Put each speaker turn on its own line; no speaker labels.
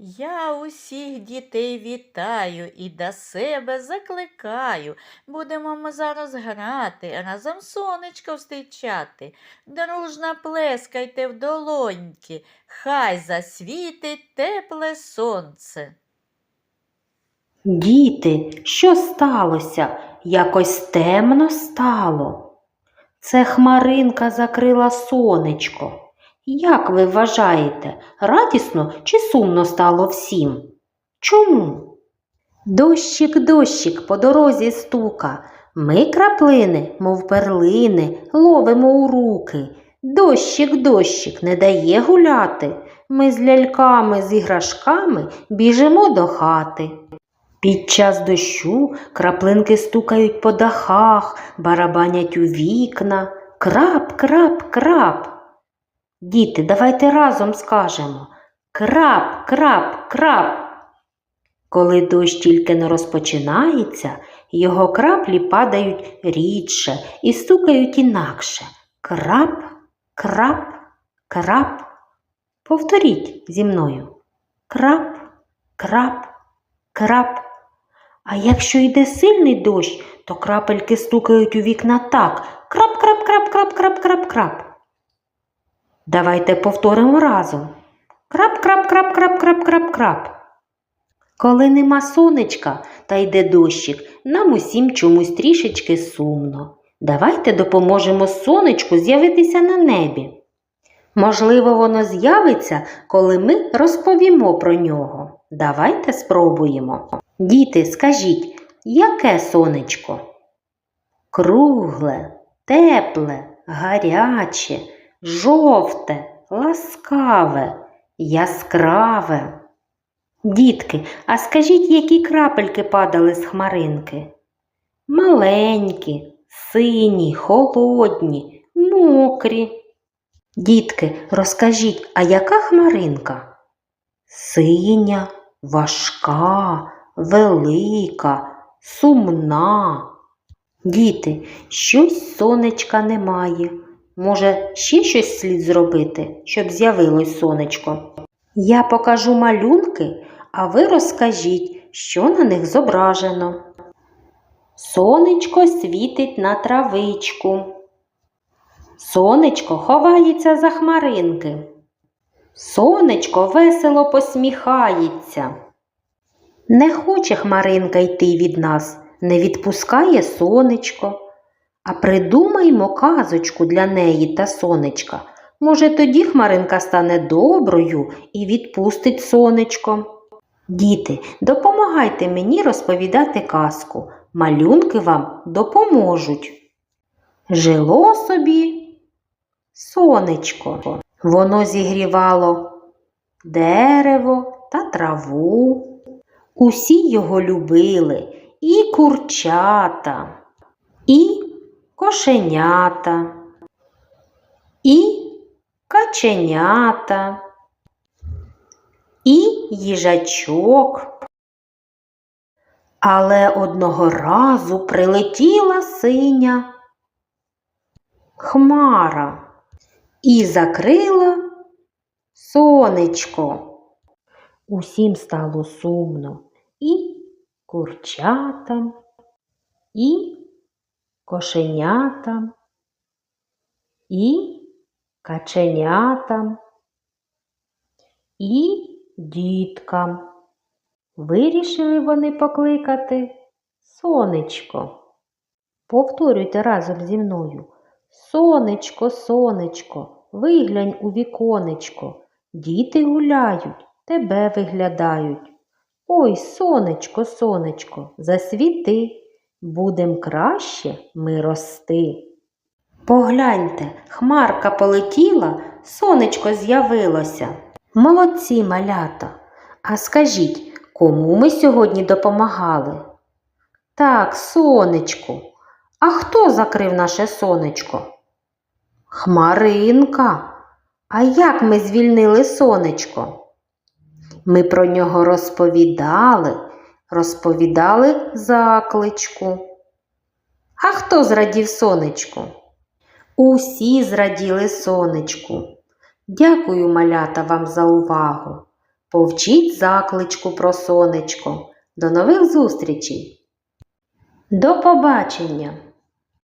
Я усіх дітей вітаю і до себе закликаю. Будемо ми зараз грати, разом сонечко зустрічати. Дружно плескайте в долоньки, хай засвітить тепле сонце.
Діти, що сталося? Якось темно стало. Це хмаринка закрила сонечко. Як ви вважаєте, радісно чи сумно стало всім? Чому? Дощик, дощик по дорозі стука. Ми краплини, мов перлини, ловимо у руки. Дощик, дощик не дає гуляти. Ми з ляльками, з іграшками біжимо до хати. Під час дощу краплинки стукають по дахах, барабанять у вікна. Крап, крап, крап. Діти, давайте разом скажемо крап, крап, крап. Коли дощ тільки не розпочинається, його краплі падають рідше і стукають інакше. Крап, крап, крап. Повторіть зі мною. Крап, крап, крап. А якщо йде сильний дощ, то крапельки стукають у вікна так. Крап, крап, крап, крап, крап, крап, крап. Давайте повторимо разом. Крап, крап, крап, крап, крап, крап, крап. Коли нема сонечка та йде дощик, нам усім чомусь трішечки сумно. Давайте допоможемо сонечку з'явитися на небі. Можливо, воно з'явиться, коли ми розповімо про нього. Давайте спробуємо. Діти, скажіть, яке сонечко? Кругле, тепле, гаряче, жовте, ласкаве, яскраве. Дітки, а скажіть, які крапельки падали з хмаринки? Маленькі, сині, холодні, мокрі. Дітки, розкажіть, а яка хмаринка? Синя, важка, велика, сумна. Діти, щось сонечка немає. Може, ще щось слід зробити, щоб з'явилось сонечко? Я покажу малюнки, а ви розкажіть, що на них зображено. Сонечко світить на травичку. Сонечко ховається за хмаринки. Сонечко весело посміхається. Не хоче хмаринка йти від нас, не відпускає сонечко. А придумаймо казочку для неї та сонечка. Може, тоді хмаринка стане доброю і відпустить сонечко. Діти, допомагайте мені розповідати казку. Малюнки вам допоможуть. Жило собі сонечко. Воно зігрівало дерево та траву. Усі його любили і курчата, і кошенята, і каченята, і їжачок. Але одного разу прилетіла синя хмара і закрила сонечко. Усім стало сумно і курчатам, і кошенятам, і каченятам, і діткам. Вирішили вони покликати сонечко. Повторюйте разом зі мною. Сонечко, сонечко, виглянь у віконечко. Діти гуляють, тебе виглядають. Ой, сонечко, сонечко, засвіти, будем краще ми рости. Погляньте, хмарка полетіла, сонечко з'явилося. Молодці малята. А скажіть, кому ми сьогодні допомагали? Так, сонечку. А хто закрив наше сонечко? Хмаринка. А як ми звільнили сонечко? Ми про нього розповідали, розповідали закличку. А хто зрадів сонечку? Усі зраділи сонечку. Дякую, малята, вам за увагу. Повчіть закличку про сонечко. До нових зустрічей! До побачення!